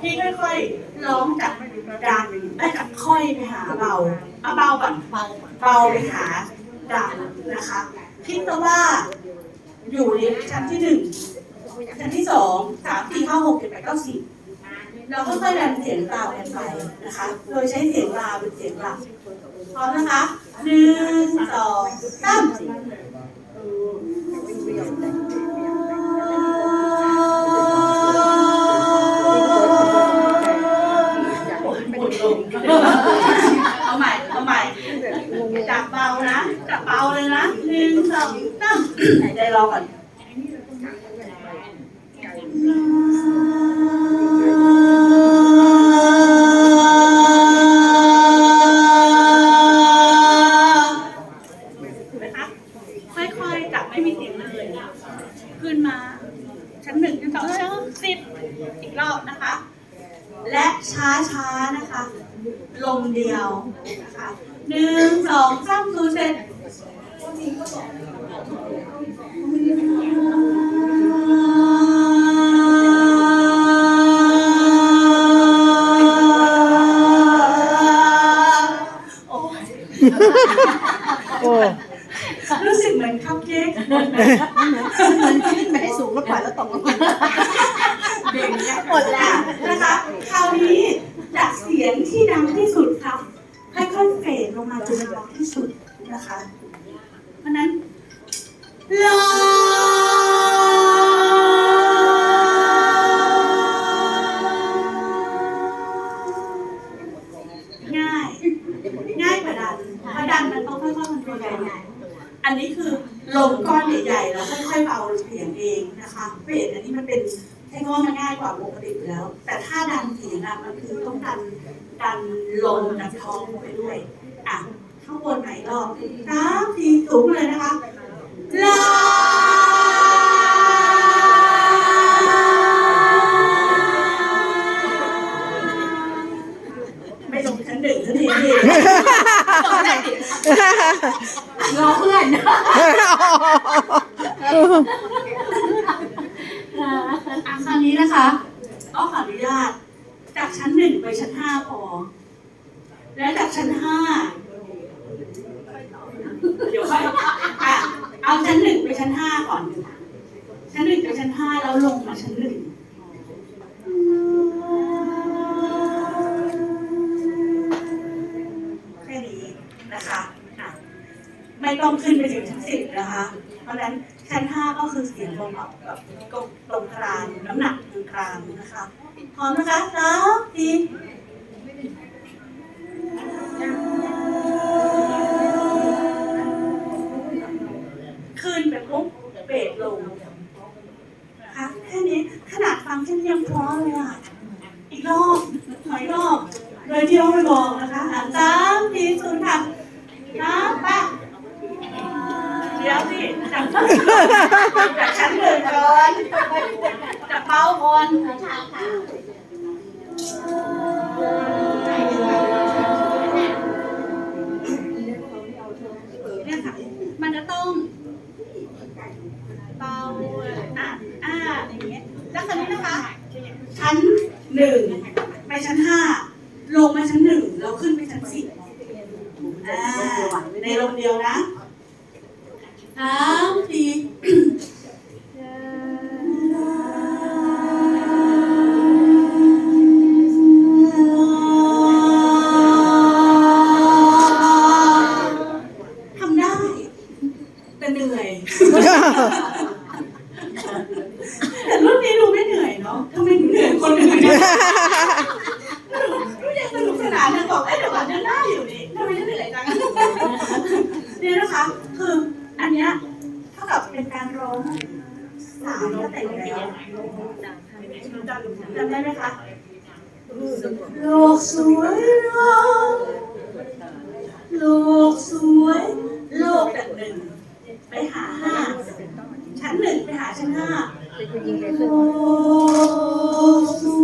พี่ค่อยๆร้องจากดังไปจากค่อยไปหาเบาเอาเบาก่อนเบาไปหาดังนะคะคิดซะว่าอยู่ในชั้นที่หนึ่งชั้นที่สองสามสี่ห้าหกเจ็ดแปดเก้าสิบเราค่อยๆดันเสียงตามกันไปนะคะ โดยใช้เสียงลาเป็นเสียงหลักพร้อมนะคะหนึ่งสองสาม หายใจรอก่อนค่อยๆจับไม่มีเสียงเลยขึ้นมา ชั้นหนึ่งชั้นสองชั้นสิบอีกรอบนะคะ และช้าๆนะคะลมเดียวนะคะหนึ่งสองสามสูเสร็จ มันเหมือนมันเหมือนขึ้นไปสูงแล้วปล่อยแล้วตกลงมา นเสียงอะมันคือต้องดันดันลมดันท้องไปด้วยอะข้างบนไหนรอบสามสี่สูงเลยนะคะลาไม่ลงชั้นหนึ่งสักทีพี่รอเพื่อนอะคราวนี้นะคะก็ขออนุญาต จากชั้นหนึ่งไปชั้นห้าพอ และจากชั้นห้าเดี๋ยวค่อยอะเอาชั้นหนึ่งไปชั้นห้าก่อน ชั้นหนึ่งไปชั้นห้าแล้วลงมาชั้นหนึ่ง องขึ้นไปถึงชั้นสิบนะคะ เพราะฉะนั้นชั้นห้าก็คือเสียงลงแบบแบบตรงกลางน้ำหนักตรงกลางนะคะพร้อมนะคะสามสี่ขึ้นไปปุ๊บเบรกลงนะคะแค่นี้ขนาดฟังแค่นี้ยังพร้อมเลยอะอีกรอบถอยรอบโดยที่เราไม่บอกนะคะสามสี่ศูนย์ค่ะน้ำป เดี๋ยวสิจับจับชั้นหนึ่งก่อนจับเป้าก่อนเนี่ยค่ะมันจะต้องเบาอะอะอย่างเงี้ยแล้วคราวนี้นะคะ ชั้นหนึ่งไปชั้นห้าลงมาชั้นหนึ่งแล้วขึ้นไปชั้นสิบอ่าในลมเดียวนะ สามสี่ทำได้ แต่เหนื่อย แต่รุ่นนี้ดูไม่เหนื่อยเนาะทำไมถึงเหนื่อยคนอื่นเนี่ยไม่ได้สนุกสนานนะบอกไอ้ยเดี๋ยวก่อนยังได้อยู่นี่ทำไมถึงเหนื่อยจัง เนี่ยนะคะ คือ เนี้ยเท่ากับเป็นการร้องสามสเต็ปแล้วจำได้ไหมคะโลกสวยร้องโลกสวย โลกจากหนึ่งไปหาห้าชั้นหนึ่งไปหาชั้นห้าโลกสวย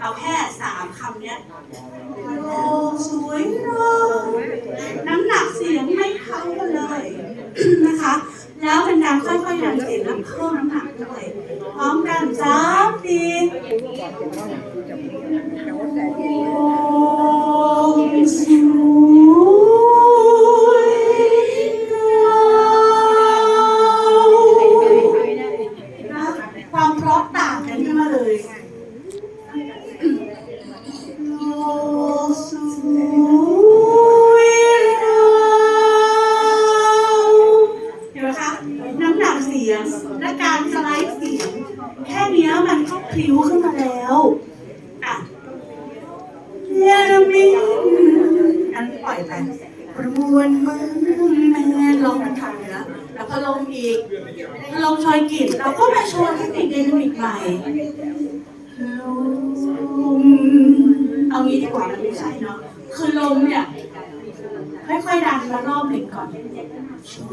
เอาแค่สามคำเนี้ยโอ้สวยรอน้ำหนักเสียงไม่เท่ากันเลยนะคะ แล้วเป็นดังค่อยๆดังเสียงแล้วเพิ่มน้ำหนักด้วยพร้อมกันสามสี่ เสียง และการสไลด์เสียง แค่นี้มันก็พลิ้วขึ้นมาแล้วอะเยรมีอันปล่อยไประบวนมือแม่ลงมันทำอยู่แล้วก็ลงอีกลงชอยกิจเราก็มาโชว์เทคนิคเดนมิกใหม่ลมเอางี้ดีกว่ามันไม่ใช่เนาะคือลมเนี่ยค่อยๆดันมารอบหนึ่งก่อน ช่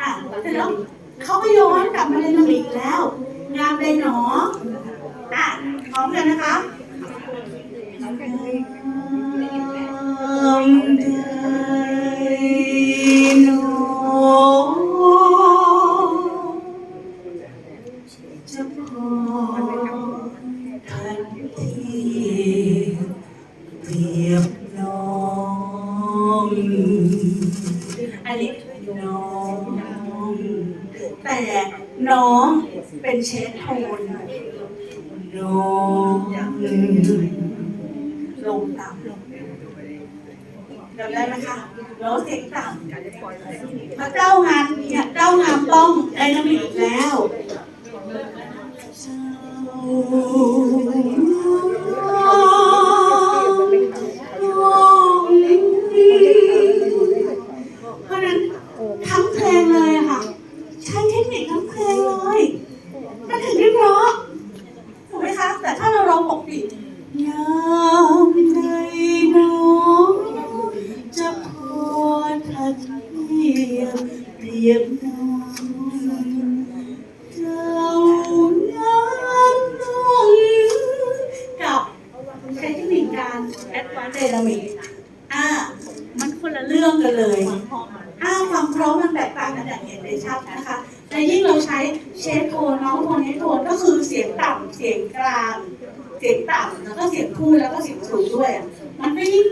อะเสร็จแล้วเขาก็ย้อนกลับมาเรียนอีกแล้ว งามใดหนออะพร้อมกันนะคะง น้องลืมลงต่ำลงจำได้ไหมคะแล้วเสียงต่ำพระเจ้างานเนี่ยเจ้างานต้องไดนามิกแล้ว เรื่องกันเลยอ้าวความพร้อมมันแตกต่างกันอย่างเห็นได้ชัดนะคะและยิ่งเราใช้เชฟโทนน้องโทนนี้โทนก็คือเสียงต่ำเสียงกลาง เสียงต่ำแล้วก็เสียงพูดแล้วก็เสียงสูงด้วยอะมันก็ยิ่ง